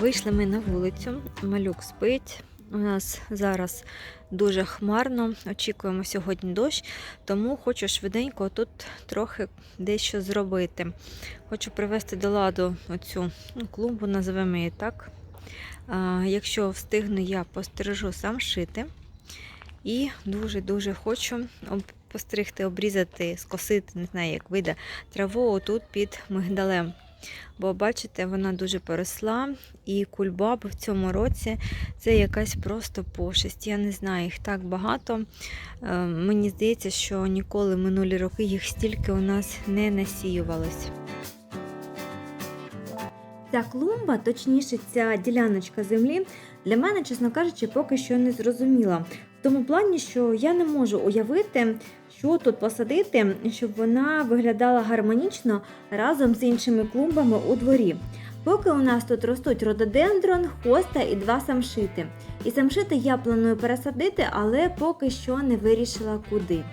Вийшли ми на вулицю, малюк спить. У нас зараз дуже хмарно, очікуємо сьогодні дощ, тому хочу швиденько тут трохи дещо зробити. Хочу привести до ладу оцю ну, клумбу, називаємо її так. Якщо встигну, я постережу сам шити. І дуже-дуже хочу постригти, обрізати, скосити, не знаю, як вийде, траву отут під мигдалем. Бо бачите, вона дуже поросла, і кульбаби в цьому році це якась просто пошесть. Я не знаю, їх так багато. Е, Мені здається, що ніколи минулі роки їх стільки у нас не насіювалось. Ця клумба, точніше, ця діляночка землі, для мене, чесно кажучи, поки що не зрозуміла. В тому плані, що я не можу уявити, що тут посадити, щоб вона виглядала гармонічно разом з іншими клумбами у дворі. Поки у нас тут ростуть рододендрон, хоста і два самшити. І самшити я планую пересадити, але поки що не вирішила куди.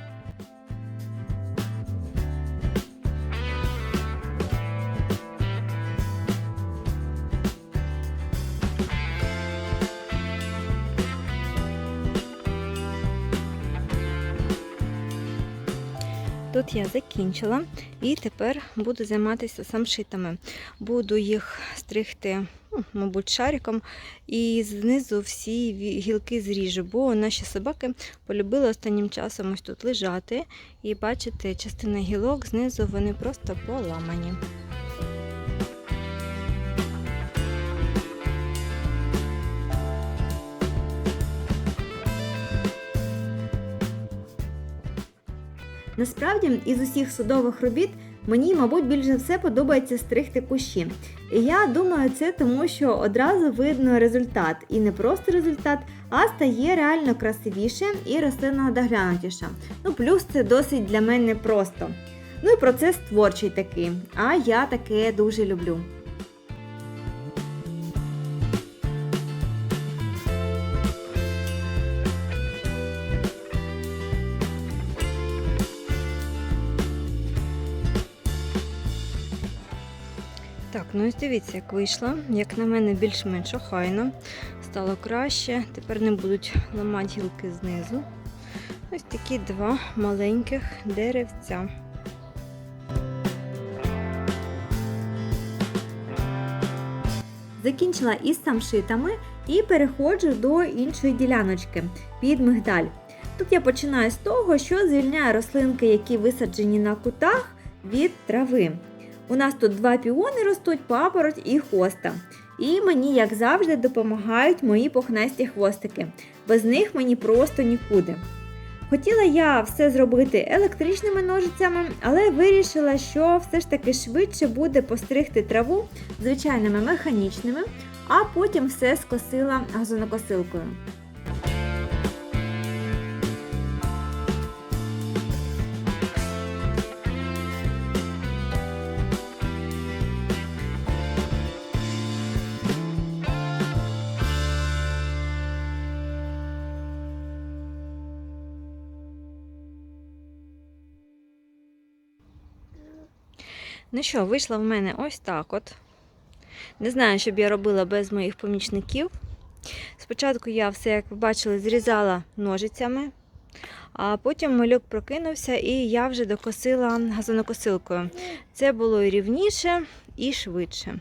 Тут я закінчила і тепер буду займатися самшитами. Буду їх стригти, ну, мабуть, шариком, і знизу всі гілки зріжу, бо наші собаки полюбили останнім часом ось тут лежати. І бачите, частина гілок знизу вони просто поламані. Насправді, із усіх судових робіт мені, мабуть, більше все подобається стригти кущі. І я думаю, це тому, що одразу видно результат. І не просто результат, а стає реально красивіше і рослина доглянутіша. Ну, плюс це досить для мене просто. Ну і процес творчий такий, а я таке дуже люблю. Ну ось дивіться, як вийшло. Як на мене, більш-менш охайно. Стало краще. Тепер не будуть ламати гілки знизу. Ось такі два маленьких деревця. Закінчила із самшитами і переходжу до іншої діляночки під мигдаль. Тут я починаю з того, що звільняю рослинки, які висаджені на кутах від трави. У нас тут два піони ростуть, папороть і хоста. І мені, як завжди, допомагають мої пухнасті хвостики. Без них мені просто нікуди. Хотіла я все зробити електричними ножицями, але вирішила, що все ж таки швидше буде постригти траву звичайними механічними, а потім все скосила газонокосилкою. Ну що, вийшло в мене ось так от. Не знаю, що б я робила без моїх помічників. Спочатку я все, як ви бачили, зрізала ножицями, а потім малюк прокинувся і я вже докосила газонокосилкою. Це було і рівніше, і швидше.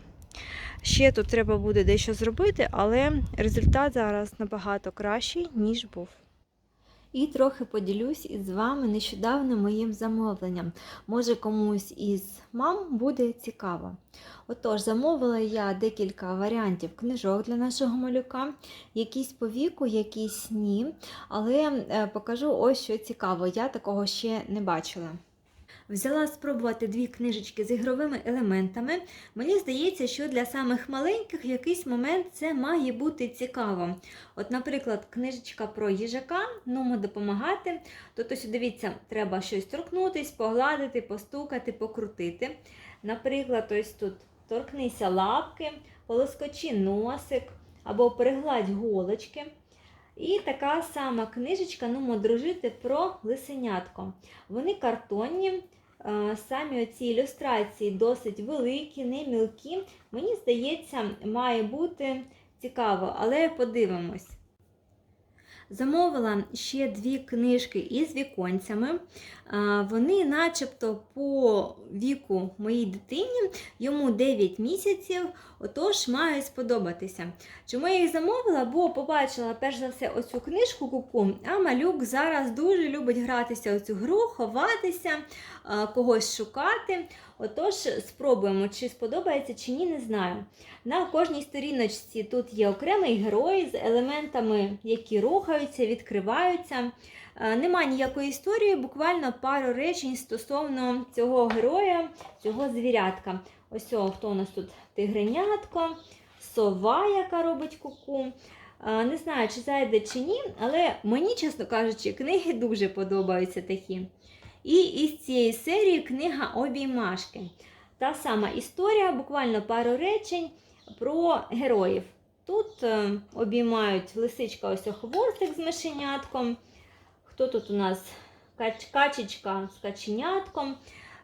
Ще тут треба буде дещо зробити, але результат зараз набагато кращий, ніж був. І трохи поділюсь із вами нещодавно моїм замовленням. Може комусь із мам буде цікаво. Отож, замовила я декілька варіантів книжок для нашого малюка, якісь по віку, якісь ні. Але е, покажу ось що цікаво, я такого ще не бачила. Взяла спробувати дві книжечки з ігровими елементами. Мені здається, що для самих маленьких в якийсь момент це має бути цікаво. От, наприклад, книжечка про їжака, ну допомагати. Ось дивіться, треба щось торкнутись, погладити, постукати, покрутити. Наприклад, ось тут торкнися лапки, полоскочи носик або пригладь голочки. І така сама книжечка, ну, дружити про лисенятко. Вони картонні, е, самі оці ілюстрації досить великі, не мілкі. Мені здається, має бути цікаво, але подивимось. Замовила ще дві книжки із віконцями. Вони, начебто, по віку моїй дитині, йому 9 місяців, отож мають сподобатися. Чому я їх замовила? Бо побачила перш за все оцю книжку куку, а малюк зараз дуже любить гратися у цю гру, ховатися, когось шукати. Отож, спробуємо, чи сподобається, чи ні, не знаю. На кожній сторіночці тут є окремий герой з елементами, які рухаються, відкриваються. Е, Нема ніякої історії, буквально пару речень стосовно цього героя, цього звірятка. Ось о, хто у нас тут тигренятко, сова, яка робить куку. Е, Не знаю, чи зайде чи ні, але мені, чесно кажучи, книги дуже подобаються такі. І із цієї серії книга Обіймашки. Та сама історія, буквально пару речень про героїв. Тут е, обіймають лисичка, ось хвостик з мишенятком. Хто тут у нас? Кач, качечка з каченятком.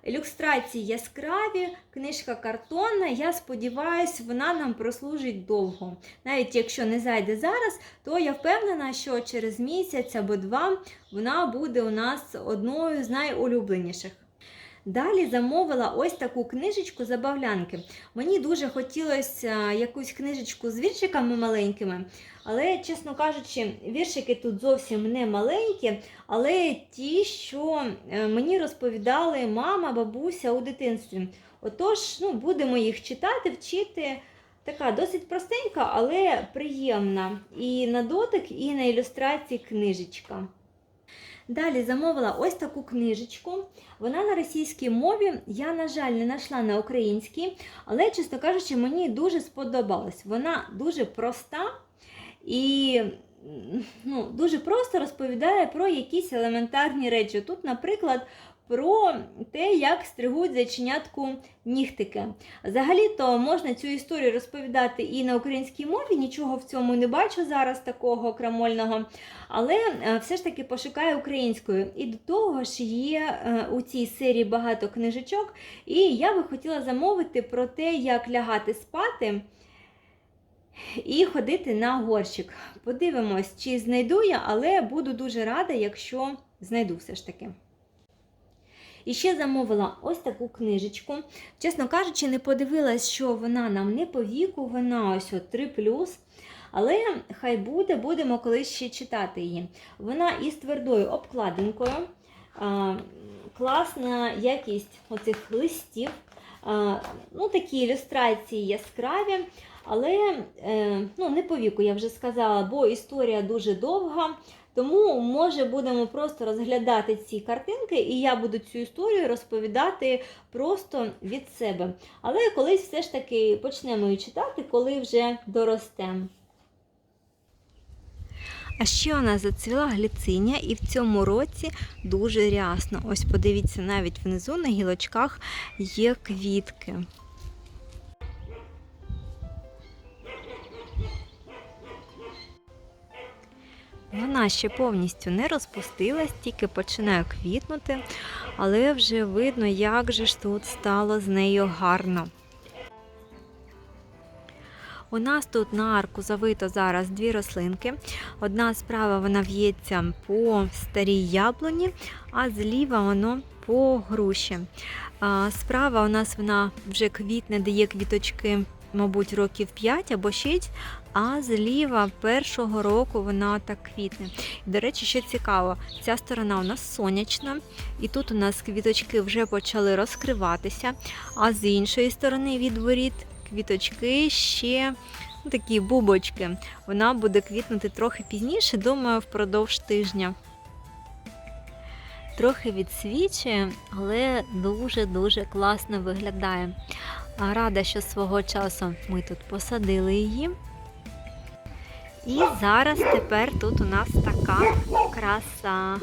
Ілюстрації яскраві, книжка картонна. Я сподіваюся, вона нам прослужить довго. Навіть якщо не зайде зараз, то я впевнена, що через місяць або два вона буде у нас одною з найулюбленіших. Далі замовила ось таку книжечку забавлянки. Мені дуже хотілося якусь книжечку з віршиками маленькими, але, чесно кажучи, віршики тут зовсім не маленькі, але ті, що е, мені розповідали мама, бабуся у дитинстві. Отож, ну, будемо їх читати, вчити. Така досить простенька, але приємна. І на дотик, і на ілюстрації книжечка. Далі замовила ось таку книжечку. Вона на російській мові. Я, на жаль, не знайшла на українській, але, чесно кажучи, мені дуже сподобалась. Вона дуже проста і ну, дуже просто розповідає про якісь елементарні речі. Тут, наприклад, про те, як стригуть зайченятку нігтики. Взагалі-то можна цю історію розповідати і на українській мові, нічого в цьому не бачу зараз такого крамольного. Але е, все ж таки пошукаю українською. І до того ж є е, у цій серії багато книжечок, і я би хотіла замовити про те, як лягати спати. І ходити на горщик. Подивимось, чи знайду я, але буду дуже рада, якщо знайду все ж таки. І ще замовила ось таку книжечку. Чесно кажучи, не подивилась, що вона нам не по віку, вона ось от 3 Але хай буде, будемо колись ще читати її. Вона із твердою обкладинкою. Класна якість оцих листів. Ну, такі ілюстрації яскраві. Але е, ну, не по віку, я вже сказала, бо історія дуже довга. Тому, може, будемо просто розглядати ці картинки, і я буду цю історію розповідати просто від себе. Але колись все ж таки почнемо її читати, коли вже доростемо. А ще у нас зацвіла гліциня, і в цьому році дуже рясно. Ось подивіться, навіть внизу на гілочках є квітки. Вона ще повністю не розпустилась, тільки починає квітнути, але вже видно, як же ж тут стало з нею гарно. У нас тут на арку завито зараз дві рослинки. Одна справа вона в'ється по старій яблуні, а зліва воно по груші. Справа у нас вона вже квітне, дає квіточки, мабуть, років 5 або 6, а зліва першого року вона так квітне. До речі, що цікаво, ця сторона у нас сонячна, і тут у нас квіточки вже почали розкриватися, а з іншої сторони від воріт квіточки ще ну, такі бубочки. Вона буде квітнути трохи пізніше, думаю, впродовж тижня. Трохи відсвічує, але дуже-дуже класно виглядає. Рада, що свого часу ми тут посадили її. І зараз тепер тут у нас така краса.